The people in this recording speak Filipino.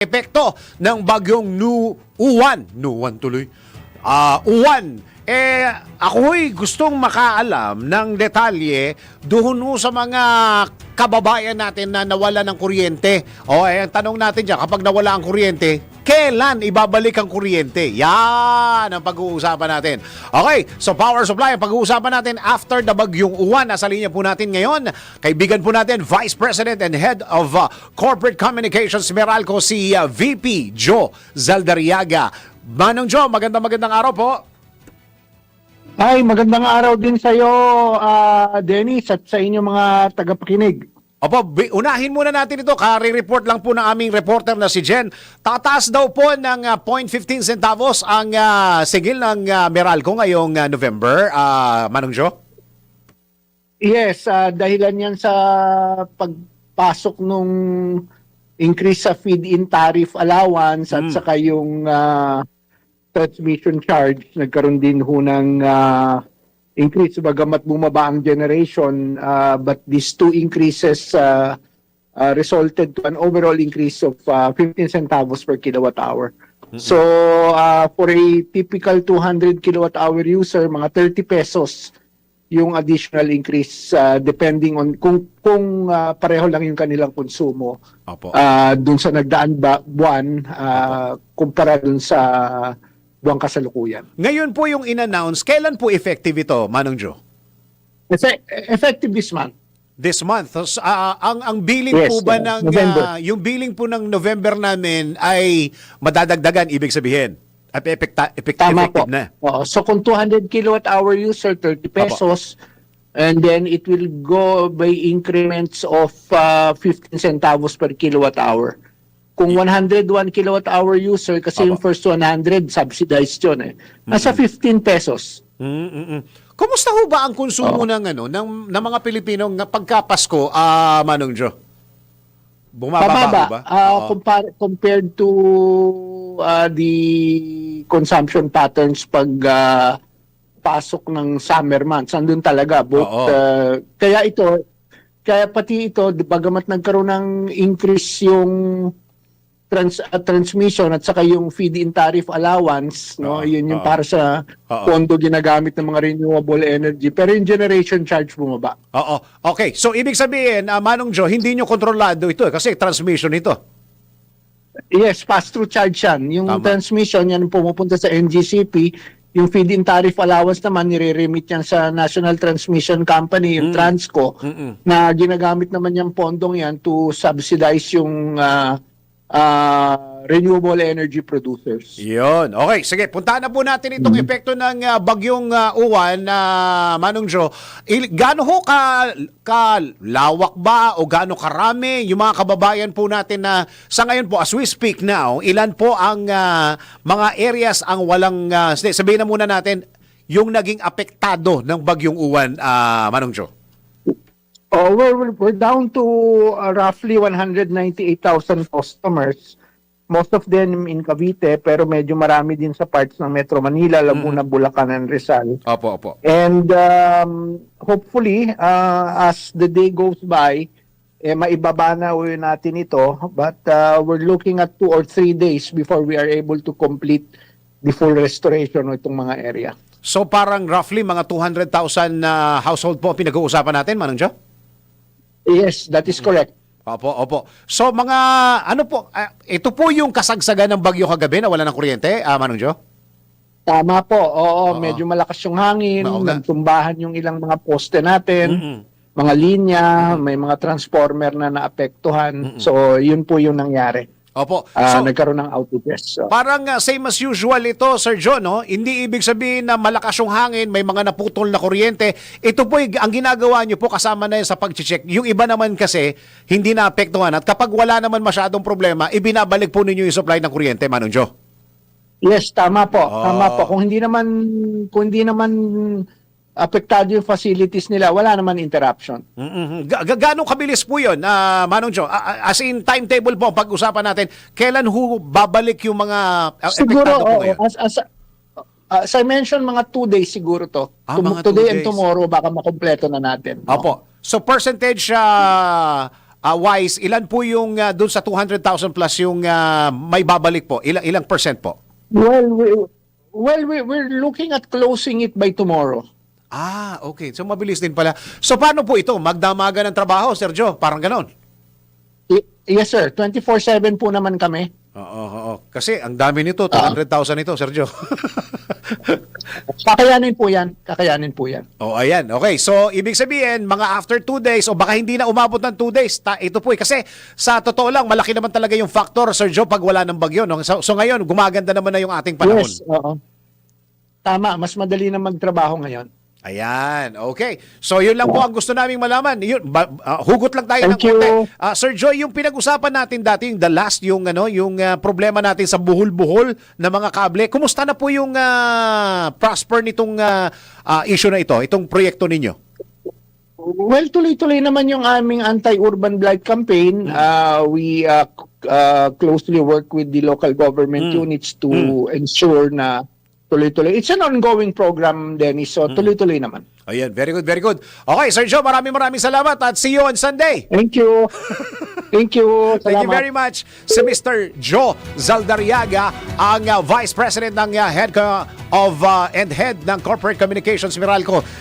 epekto ng bagyong Nu Uwan. Nuwan tuloy. Ah, Uwan. Eh, ako'y gustong makaalam ng detalye doon sa mga kababayan natin na nawala ng kuryente. O, eh, ang tanong natin dyan, kapag nawala ang kuryente, kailan ibabalik ang kuryente? Yan ang pag-uusapan natin. Okay, so power supply ang pag-uusapan natin after the bagyong uwan. Nasa linya po natin ngayon, kaibigan po natin, Vice President and Head of uh, Corporate Communications Meralco, si uh, VP Joe Zaldariaga. Manong Joe, magandang magandang araw po. Ay, magandang araw din sa iyo, Dennis, at sa inyong mga tagapakinig. Opo, bi- unahin muna natin ito. Kari-report lang po ng aming reporter na si Jen. Tataas daw po ng uh, 0.15 centavos ang uh, sigil ng uh, Meralco ngayong uh, November. Uh, Manong Joe? Yes, ah, dahilan yan sa pagpasok nung increase sa feed-in tariff allowance at Mm. saka yung ah, transmission charge. Nagkaroon din ho ng ah, increase bagamat bumaba ang generation ah, but these two increases ah, ah, resulted to an overall increase of ah, 15 centavos per kilowatt hour. So ah, for a typical 200 kilowatt hour user, mga 30 pesos yung additional increase ah, depending on kung kung ah, pareho lang yung kanilang konsumo Opo. ah dun sa nagdaan ba, buwan ah, kumpara dun sa buwang kasalukuyan. Ngayon po yung in-announce, kailan po effective ito, Manong Joe? Kasi effective this month. This month. So, ah, ang ang billing Yes, po ba uh, ng November. ah, yung billing po ng November namin ay madadagdagan ibig sabihin. At epekta, epek- Tama po. effective na. Oo. So kung 200 kilowatt hour user, 30 pesos, and then it will go by increments of ah, 15 centavos per kilowatt hour. Kung 101 kilowatt hour user, kasi yung Apo. first 100 subsidized yun eh. Nasa 15 pesos. Mm, mm, mm. Kumusta ho ba ang konsumo ng ano ng, ng mga Pilipino ng pagkapasko, ah Manong Joe? Bumababa ba? Oo. compar- compared to ah, the consumption patterns pag ah, pasok ng summer months. Andun talaga. Oo. ah, kaya ito, kaya pati ito, bagamat nagkaroon ng increase yung trans, ah, transmission at saka yung feed-in tariff allowance, no? Oo, Yun yung oo. para sa Oo. pondo ginagamit ng mga renewable energy. Pero yung generation charge bumaba. Oo. Okay. So ibig sabihin, ah, Manong Joe, hindi nyo kontrolado ito eh, kasi transmission ito. Yes, pass-through charge yan. Yung Tama. transmission, yan pumupunta sa NGCP. Yung feed-in tariff allowance naman, nire-remit yan sa National Transmission Company, yung Mm. Transco, Mm-mm. na ginagamit naman yung pondong yan to subsidize yung ah, ah, renewable energy producers. Yun. Okay, sige. Puntahan na po natin itong Mm-hmm. epekto ng ah, bagyong ah, uwan na Manong Joe. Il- gaano ho ka, ka lawak ba o gaano karami yung mga kababayan po natin na sa ngayon po, as we speak now, ilan po ang ah, mga areas ang walang, sige, sabihin na muna natin, yung naging apektado ng bagyong uwan, ah, Manong Joe? Oh, we're, we're- down to uh, roughly 198,000 customers. Most of them in Cavite, pero medyo marami din sa parts ng Metro Manila, Laguna, Bulacan, and Rizal. Opo, opo. And um, hopefully, uh, as the day goes by, eh, maibaba na natin ito. But uh, we're looking at two or three days before we are able to complete the full restoration ng itong mga area. So parang roughly mga 200,000 na household po pinag-uusapan natin, Manong Joe? Yes, that is correct. Opo, opo. So mga ano po, ah, ito po yung kasagsagan ng bagyo kagabi na wala ng kuryente, ah, Manong Joe? Tama po. Oo, Oo. medyo malakas yung hangin, Oo nga. nagtumbahan yung ilang mga poste natin, Mm-mm. mga linya, may mga transformer na naapektuhan. So, yun po yung nangyari. Opo. Ah, So nagkaroon ng outages. So, parang ah, same as usual ito, Sir John, no? Hindi ibig sabihin na malakas yung hangin, may mga naputol na kuryente. Ito po ang ginagawa niyo po kasama na yan sa pag-check. Yung iba naman kasi hindi naapektuhan at kapag wala naman masyadong problema, ibinabalik po ninyo yung supply ng kuryente, Manong Joe. Yes, tama po. Ah. Tama po. Kung hindi naman kung hindi naman apektado yung facilities nila, wala naman interruption. Mm-mm. Ga- ga- gaano kabilis po yun, ah, Manong Joe? Ah, as in timetable po, pag-usapan natin, kailan ho babalik yung mga ah, Siguro, po ngayon? as, as, uh, as I mentioned, mga two days siguro to. Ah, Tum- mga two today and days. tomorrow, baka makompleto na natin. no? Opo. So percentage ah, ah, wise, ilan po yung ah, dun sa 200,000 plus yung ah, may babalik po? Ilang ilang percent po? Well, we, well, we, we're looking at closing it by tomorrow. Ah, okay. So mabilis din pala. So paano po ito? Magdamaga ng trabaho, Sergio? Parang ganon. Y- yes, sir. 24-7 po naman kami. Oo, oo. Kasi ang dami nito, 200,000 ito, Sergio. Kakayanin po yan. Kakayanin po yan. oh, ayan. Okay. So, ibig sabihin, mga after two days, o baka hindi na umabot ng two days, ta, ito po eh. Kasi sa totoo lang, malaki naman talaga yung factor, Sergio, pag wala ng bagyo. No? So, so ngayon, gumaganda naman na yung ating panahon. Yes, oo. Tama, mas madali na magtrabaho ngayon. Ayan, okay. So yun lang po ang gusto naming malaman. Yun, ba- ah, hugot lang tayo ng Thank you. konti. Ah, Sir Joy, yung pinag-usapan natin dati, yung the last, yung ano, yung ah, problema natin sa buhol-buhol na mga kable. Kumusta na po yung ah, prosper nitong ah, ah, issue na ito, itong proyekto ninyo? Well, tuloy-tuloy naman yung aming anti-urban blight campaign. Uh, we uh, uh, closely work with the local government Mm. units to ensure na tuloy-tuloy. It's an ongoing program, Dennis, so tuloy-tuloy naman. Ayan, very good, very good. Okay, Sir Joe, maraming maraming salamat at see you on Sunday. Thank you. Thank you. Thank you Salamat. very much si Mr. Joe Zaldariaga, ang uh, Vice President ng uh, Head uh, of uh, and Head ng Corporate Communications Meralco.